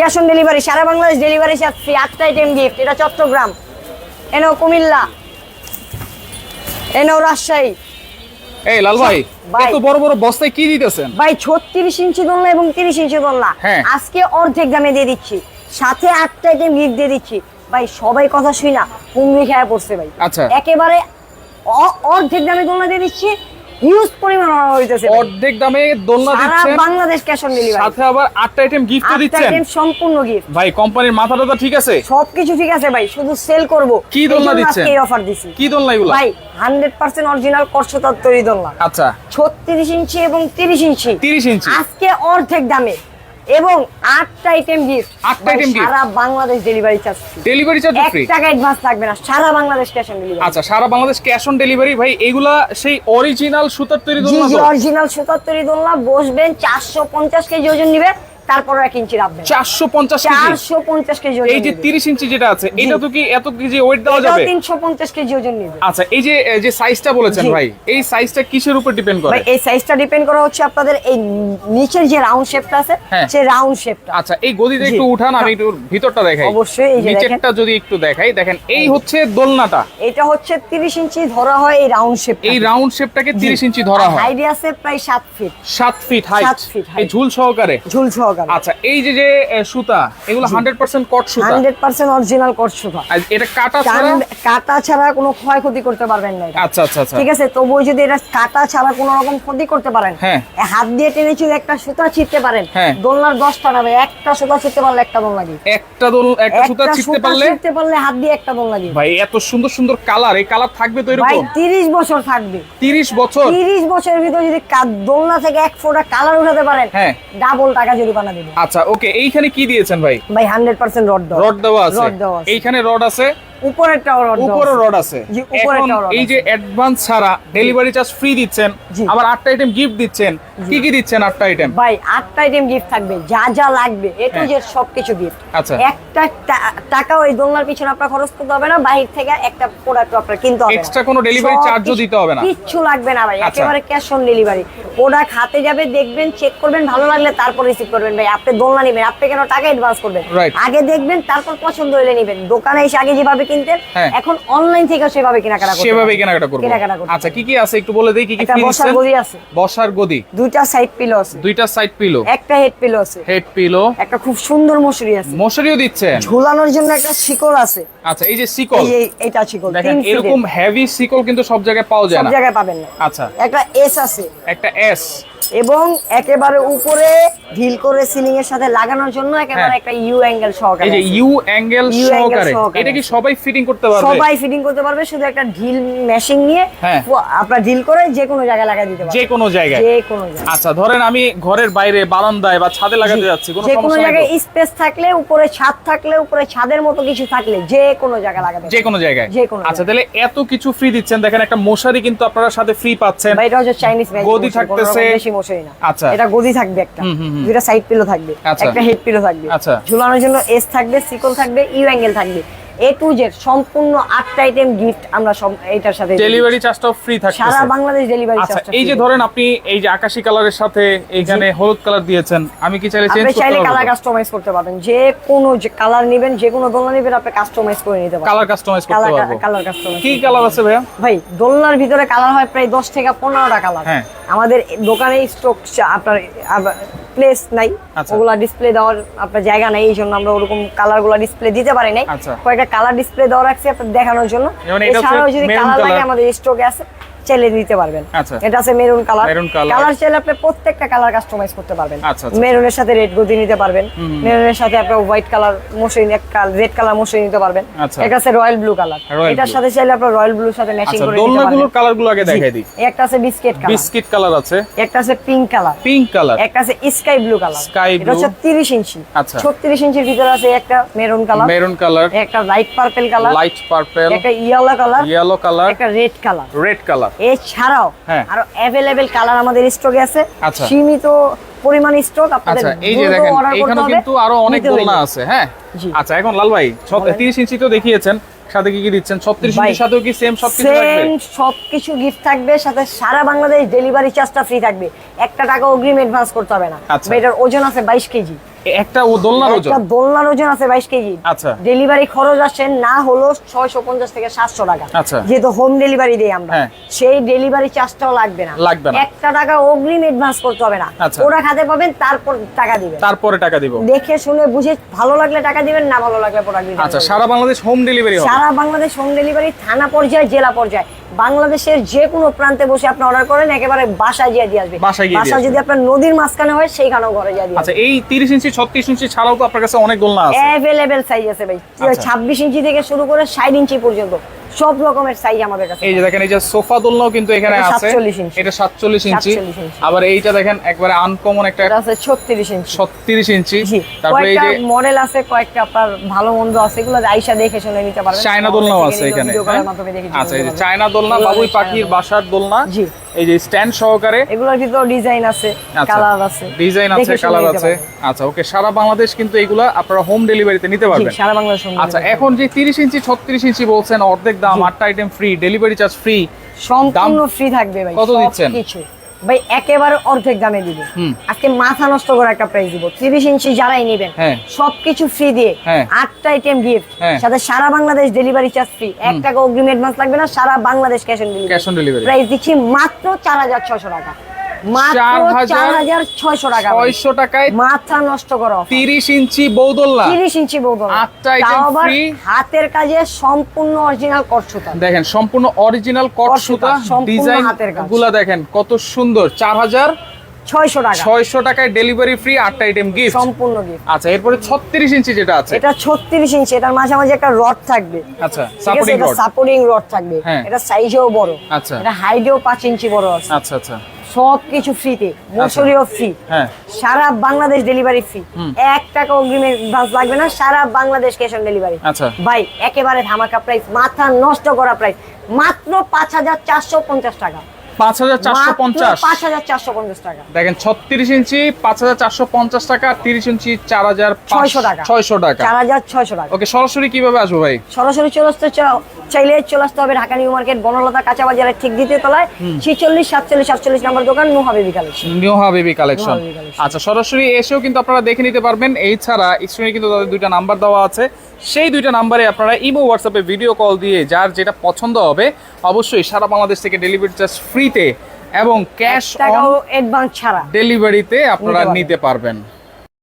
Cash on delivery সারা Bangladesh delivery charge free আটটা item gift এটা চট্টগ্রাম। এনেও কুমিল্লা এনেও রাজশাহী। এই লাল ভাই। এত বড় বড় বস্তায় কি দিতেছেন? ভাই ছত্রিশ ইঞ্চি দোলনা এবং তিরিশ ইঞ্চি দোলনা হ্যাঁ। আজকে অর্ধেক দামে দিয়ে দিচ্ছি। সাথে আটটা আইটেম গিফট দিয়ে দিচ্ছি। ভাই সবাই কথা শুই না কুমড়ি খেয়া পড়ছে ভাই। আচ্ছা। একেবারে অর্ধেক দামে দোলনা দিয়ে দিচ্ছি। হিউজ পরিমাণ হইতেছে অর্ধেক দামে দোলনা দিচ্ছেন। বাংলাদেশ ক্যাশ অন ডেলিভারি সাথে আবার আটটা আইটেম গিফট দিচ্ছেন। আইটেম সম্পূর্ণ গিফট ভাই কোম্পানির মাথাটা তো ঠিক আছে। সবকিছু ঠিক আছে ভাই শুধু সেল করব। কি দোলনা দিচ্ছেন? এই অফার দিছি। কি দোলনা এগুলো? ভাই হান্ড্রেড পার্সেন্ট অরিজিনাল করছতার তৈরি দোলনা। আচ্ছা। ছত্রিশ ইঞ্চি এবং তিরিশ ইঞ্চি। 30 ইঞ্চি। আজকে অর্ধেক দামে। এবং আটটা আইটেম গিফট আটটা আইটেম গিফট সারা Bangladesh delivery charge delivery charge এক ফ্রি টাকা অ্যাডভান্স লাগবে না সারা বাংলাদেশ ক্যাশ অন ডেলিভারি আচ্ছা সারা বাংলাদেশ ক্যাশ অন ডেলিভারি ভাই এগুলা সেই অরিজিনাল সুতার তৈরি দোলনা জি অরিজিনাল সুতার তৈরি দোলনা বসবেন চারশো পঞ্চাশ কেজি ওজন নিবে। তারপর এক ইঞ্চি রাখবেন 450 কেজি? চারশো পঞ্চাশ কেজি এই যে। 30 ইঞ্চি যেটা আছে এটা তো কি এত কেজি ওয়েট দেওয়া যাবে? তিনশো পঞ্চাশ কেজি ওজন নিবে। আচ্ছা এই যে যে সাইজটা বলেছেন ভাই এই সাইজটা কিসের উপর ডিপেন্ড করে? এই সাইজটা ডিপেন্ড করা হচ্ছে আপনাদের এই নিচের যে রাউন্ড শেপটা আছে হ্যাঁ। সেই রাউন্ড শেপটা আচ্ছা এই গদিটা একটু উঠান আমি একটু ভিতরটা দেখাই। অবশ্যই, এই যে নিচেরটা যদি একটু দেখাই দেখেন এই হচ্ছে দোলনাটা। এটা হচ্ছে 30 ইঞ্চি ধরা হয় এই রাউন্ড শেপটা এই রাউন্ড শেপটাকে 30 ইঞ্চি ধরা হয়। হাইট আছে প্রায় 7 ফিট 7 ফিট হাইট সাত। এই ঝুল সহকারে। ঝুল সহকারে। আচ্ছা এই যে যে সুতা এগুলো 100% কট সুতা? 100% অরিজিনাল করছুকা আর এটা কাটা ছাড়া? কাটা ছাড়া কোনো ক্ষয়ক্ষতি করতে পারবেন না আচ্ছা আচ্ছা আচ্ছা। ঠিক আছে তবুও যদি এটা কাটা ছাড়া কোনো রকম ক্ষতি করতে পারেন হ্যাঁ। হাত দিয়ে টেনে চুলে একটা সুতা পারেন হ্যাঁ। দোলনার একটা সুতা পারলে একটা দোল লাগে একটা দোল একটা সুতা পারলে? পারলে হাত দিয়ে একটা দোল লাগে ভাই এত সুন্দর সুন্দর কালার এই কালার থাকবে তো ভাই এরকম 30 বছর থাকবে। 30 বছর? তিরিশ বছরের ভিতরে যদি দোলনা থেকে এক ফোঁটা কালার উঠাতে পারেন হ্যাঁ। ডাবল টাকা জরিমানা দেবো। আচ্ছা ওকে এইখানে কি দিয়েছেন ভাই? ভাই হান্ড্রেড পার্সেন্ট রড রড দেওয়া আছে। এইখানে রড আছে। উপরেরটাও রড দেওয়া উপরে আছে। রড আছে এখন এই যে অ্যাডভান্স ছাড়া ডেলিভারি চার্জ ফ্রি দিচ্ছেন আবার আটটা আইটেম গিফট দিচ্ছেন কি কি দিচ্ছেন আটটা আইটেম ভাই আটটা আইটেম গিফট থাকবে যা যা লাগবে এ টু হ্যাঁ। জেড সবকিছু গিফট আচ্ছা। একটা দোলনার পিছনে আপনার খরচ করতে হবে না বাহির থেকে একটা প্রোডাক্ট আপনার কিনতে হবে। Extra কোনো ও কিছু- দিতে হবে না। কিচ্ছু লাগবে না ভাই আচ্ছা। একেবারে ক্যাশ অন ডেলিভারি প্রোডাক্ট হাতে যাবে দেখবেন চেক করবেন ভালো লাগলে তারপর রিসিভ করবেন ভাই আপনি দোলনা নেবেন আপনি কেন টাকা অ্যাডভান্স করবেন আগে দেখবেন তারপর পছন্দ হলে নেবেন দোকানে এসে আগে যেভাবে কিনতেন হ্যাঁ। এখন অনলাইন থেকে সেভাবে কেনাকাটা সেভাবেই পারবেন। কেনাকাটা করব। কেনাকাটা করতে আচ্ছা কি কি আছে? একটু বলে দেই কি কি বসার গদি আছে। বসার গদি। দুইটা সাইড পিলো আছে। দুইটা সাইড পিলো একটা হেড পিলো আছে। হেড পিলো একটা খুব সুন্দর মশুরি আছে। মশারিও দিচ্ছেন? ঝুলানোর জন্য একটা শিকল আছে। আচ্ছা এই যে সিকল এই এটা শিকল। দেখেন। এরকম হেভি সিকল কিন্তু সব জায়গায় পাওয়া যায় সব জায়গায় পাবেন না। আচ্ছা। একটা এস আছে। একটা এস এবং একেবারে উপরে ঢিল করে সিলিং এর সাথে লাগানোর জন্য একেবারে হ্যাঁ। একটা ইউ অ্যাঙ্গেল সহকারে এই যে ইউ অ্যাঙ্গেল সহকারে এটা কি সবাই ফিটিং করতে পারবে? সবাই ফিটিং করতে পারবে শুধু একটা ঢিল মেশিং নিয়ে হ্যাঁ। আপনার ঢিল করে যে কোনো জায়গায় লাগাই দিতে যে কোনো জায়গায়। যে কোনো জায়গায়। আচ্ছা ধরেন আমি ঘরের বাইরে বারান্দায় বা ছাদে লাগাতে যাচ্ছি কোনো সমস্যা যে কোনো জায়গায় স্পেস থাকলে উপরে ছাদ থাকলে উপরে ছাদের মতো কিছু থাকলে যে কোনো জায়গায় লাগাতে যে কোনো জায়গায়। যে কোনো আচ্ছা তাহলে এত কিছু ফ্রি দিচ্ছেন দেখেন একটা মশারি কিন্তু আপনারা সাথে ফ্রি পাচ্ছেন। এটা হচ্ছে চাইনিজ গদি থাকতেছে। মশারি না আচ্ছা। এটা গদি থাকবে একটা। দুইটা সাইড পিলো থাকবে আচ্ছা। একটা হেড পিলো থাকবে আচ্ছা। ঝুলানোর জন্য এস থাকবে সিকল থাকবে ইউ অ্যাঙ্গেল থাকবে এ টু জেড সম্পূর্ণ আটটা আইটেম গিফট আমরা এটার সাথে ডেলিভারি চার্জটাও ফ্রি সারা বাংলাদেশ ডেলিভারি আচ্ছা এই যে ধরেন আপনি এই যে আকাশি কালারের সাথে এইখানে হলুদ কালার দিয়েছেন আমি কি চাইলে চেঞ্জ আপনি চাইলে কালার কাস্টমাইজ করতে পারবেন। যে কোনো যে কালার নেবেন যে কোনো দোলনা নেবেন আপনি কাস্টমাইজ করে নিতে পারবেন। কালার কাস্টমাইজ করতে কালার পারব। কালার কাস্টমাইজ কি কালার আছে ভাইয়া? ভাই দোলনার ভিতরে কালার হয় প্রায় দশ থেকে পনেরোটা কালার হ্যাঁ। আমাদের দোকানে স্টক আপনার প্লেস নাই। আচ্ছা। ওগুলা ডিসপ্লে দেওয়ার আপনার জায়গা নাই এই জন্য আমরা ওরকম কালারগুলা ডিসপ্লে দিতে পারি নাই। আচ্ছা। কয়েকটা কালার ডিসপ্লে দেওয়া রাখছি আপনার দেখানোর জন্য। যেমন এছাড়াও যদি কালার লাগে আমাদের স্টকে আছে। চাইলে দিতে পারবেন। আচ্ছা। এটা আছে মেরুন কালার। কালার। চাইলে আপনি প্রত্যেকটা কালার কাস্টমাইজ করতে পারবেন। আচ্ছা, আচ্ছা। মেরুনের সাথে রেড গদি নিতে পারবেন। মেরুনের সাথে আপনার হোয়াইট কালার মশারি রেড কালার মশারি নিতে পারবেন। এটা আছে রয়্যাল ব্লু কালার এটার সাথে চাইলে আপনার রয়্যাল ব্লুর সাথে ম্যাচিং করে নিতে পারবেন। কালারগুলো আগে দেখাই দিই। একটা আছে বিস্কিট কালার বিস্কিট কালার আছে। একটা আছে পিঙ্ক কালার পিঙ্ক কালার একটা আছে স্কাই ব্লু কালার Sky এটা হচ্ছে 30 ইঞ্চি। আচ্ছা। 36 ইঞ্চির ভিতরে আছে একটা মেরুন কালার মেরুন কালার একটা light purple colour light purple একটা ইয়েলো কালার ইয়েলো কালার একটা রেড কালার রেড কালার এছাড়াও হ্যাঁ। আরও অ্যাভেলেবেল কালার আমাদের স্টকে আছে। আচ্ছা। সীমিত পরিমাণ স্টক আপনাদের আচ্ছা এই যে দেখেন এখানে কিন্তু আরও অনেক দোলনা আছে হ্যাঁ? আচ্ছা এখন লাল ভাই বলেন। তিরিশ ইঞ্চি তো দেখিয়েছেন সাথে কি কি দিচ্ছেন? ছত্রিশ ভাই, ইঞ্চির সাথেও কি সেম সবকিছু থাকবে? সেম সবকিছু গিফট থাকবে সাথে সারা বাংলাদেশ ডেলিভারি চার্জটা ফ্রি থাকবে। একটা টাকা অগ্রিম অ্যাডভান্স করতে হবে না। আচ্ছা। এটার ওজন আছে বাইশ কেজি। এ- একটা ও দোলনার ওজন? একটা দোলনার ওজন আছে বাইশ কেজি। আচ্ছা। ডেলিভারি খরচ আসে না হলো ছয়শো পঞ্চাশ থেকে সাতশো টাকা। আচ্ছা। যেহেতু হোম ডেলিভারি দিই আমরা। হ্যাঁ। সেই ডেলিভারি চার্জটাও লাগবে না। লাগবে না। একটা টাকা অগ্রিম অ্যাডভান্স করতে হবে না। আচ্ছা। ওরা খাতে পাবেন তারপর টাকা দিবেন। তারপরে টাকা দিব। দেখে শুনে বুঝে ভালো লাগলে টাকা দিবেন না ভালো লাগলে প্রোডাক্ট দিবেন। আচ্ছা সারা বাংলাদেশ হোম ডেলিভারি হবে। সারা বাংলাদেশ হোম ডেলিভারি থানা পর্যায়ে জেলা পর্যায়ে। বাংলাদেশের যে কোনো প্রান্তে বসে আপনি অর্ডার করেন একেবারে বাসায় গিয়ে দিয়ে আসবে। বাসায় গিয়ে যদি আপনার নদীর মাঝখানে হয় সেইখানেও ঘরে গিয়ে দিয়ে আচ্ছা এই তিরিশ ইঞ্চি ছত্রিশ ইঞ্চি ছাড়াও তো আপনার কাছে অনেক দোলনা আছে। অ্যাভেলেবেল সাইজ আছে ভাই। আচ্ছা। ছাব্বিশ ইঞ্চি থেকে শুরু করে ষাট ইঞ্চি পর্যন্ত সব রকমের সাইজ আমাদের কাছে এই যে দেখেন এই যে সোফা দোলনাও কিন্তু এখানে আছে। 47 ইঞ্চি। এটা 47 ইঞ্চি। আবার এইটা দেখেন একবারে আনকমন একটা আছে ছত্রিশ ইঞ্চি। ছত্রিশ ইঞ্চি। জি। তারপরে এই যে মডেল আছে কয়েকটা আপনার ভালো মন্দ আছে এগুলো আইসা দেখে শুনে নিতে পারবেন। চায়না দোলনাও আছে এখানে হ্যাঁ? আচ্ছা এই যে চায়না দোলনা বাবুই পাখির বাসার দোলনা। জি। এই যে স্ট্যান্ড সহকারে এগুলোর ভিতর ডিজাইন আছে আচ্ছা। কালার আছে। ডিজাইন আছে কালার আছে। আচ্ছা ওকে সারা বাংলাদেশ কিন্তু এগুলা আপনারা হোম ডেলিভারিতে নিতে পারবেন। সারা বাংলাদেশ আচ্ছা এখন যে তিরিশ ইঞ্চি ছত্রিশ ইঞ্চি বলছেন অর্ধেক দাম আটটা item free delivery charge free সম্পূর্ণ ফ্রি থাকবে ভাই কত দিচ্ছেন? ভাই একেবারে অর্ধেক দামে দিব। আজকে মাথা নষ্ট করে একটা প্রাইস দিব। তিরিশ ইঞ্চি যারাই নেবেন হ্যাঁ। সবকিছু ফ্রি দিয়ে হ্যাঁ। আটটা আইটেম গিফট হ্যাঁ। সাথে সারা বাংলাদেশ ডেলিভারি চার্জ ফ্রি এক টাকা অগ্রিম অ্যাডভান্স লাগবে না সারা Bangladesh cash on delivery cash on delivery price দিচ্ছি মাত্র চার হাজার ছশো টাকা। মাত্র 4,600 চার হাজার ছয়শো টাকা ভাই। ছয়শো টাকায় মাথা নষ্ট করো। তিরিশ ইঞ্চি বৌদোল্লা। তিরিশ ইঞ্চি বৌদ্ধ আটটা item free। হাতের কাজে সম্পূর্ণ অরিজিনাল করছুতা দেখেন সম্পূর্ণ অরিজিনাল ডিজাইনগুলা দেখেন কত সুন্দর। চার হাজার ছয়শো টাকা। ছয়শো টাকায় ডেলিভারি ফ্রি আটটা আইটেম গিফট সম্পূর্ণ গিফট আচ্ছা এরপরে ছত্রিশ ইঞ্চি যেটা আছে। এটা ছত্রিশ ইঞ্চি এটার মাঝামাঝি একটা রড থাকবে। আচ্ছা সাপোর্টিং রড থাকবে। হ্যাঁ। এটা সাইজেও বড়। আচ্ছা। এটা হাইটেও পাঁচ ইঞ্চি বড় আছে। আচ্ছা আচ্ছা। সব কিছু ফ্রিতে মশুরিও ফ্রি সারা বাংলাদেশ ডেলিভারি ফ্রি এক টাকা অগ্রিম অ্যাডভান্স লাগবে না সারা বাংলাদেশ ক্যাশ অন ডেলিভারি ভাই একেবারে ধামাকা প্রাইস মাথা নষ্ট করা প্রাইস মাত্র পাঁচ হাজার চারশো পঞ্চাশ টাকা। পাঁচ হাজার চারশো পঞ্চাশ। পাঁচ হাজার চারশো পঞ্চাশ টাকা। দেখেন ছত্রিশ ইঞ্চি পাঁচ হাজার চারশো পঞ্চাশ টাকা তিরিশ ইঞ্চি চার হাজার ছয়শো টাকা। ছয়শো টাকা। চার হাজার ছয়শো টাকা। ওকে সরাসরি কীভাবে আসব ভাই? সরাসরি চলে আসতে চাইলে চলে আসতে হবে ঢাকা নিউ মার্কেট বনলতা কাঁচা বাজারের ঠিক দ্বিতীয় তলায় ছিচল্লিশ সাতচল্লিশ সাতচল্লিশ নম্বর দোকান নুহাবে বিকালে নিউহা বেবি কালেকশন। আচ্ছা সরাসরি এসেও কিন্তু আপনারা দেখে নিতে পারবেন। এই ছাড়া স্ক্রিনে কিন্তু তাদের দুইটা নাম্বার দেওয়া আছে। সেই দুইটা নাম্বারে আপনারা ইমো হোয়াটসঅ্যাপে ভিডিও কল দিয়ে যার যেটা পছন্দ হবে অবশ্যই সারা বাংলাদেশ থেকে ডেলিভারি চার্জ ফ্রিতে এবং ক্যাশ অন অ্যাডভান্স ছাড়া। ডেলিভারিতে আপনারা নিতে পারবেন।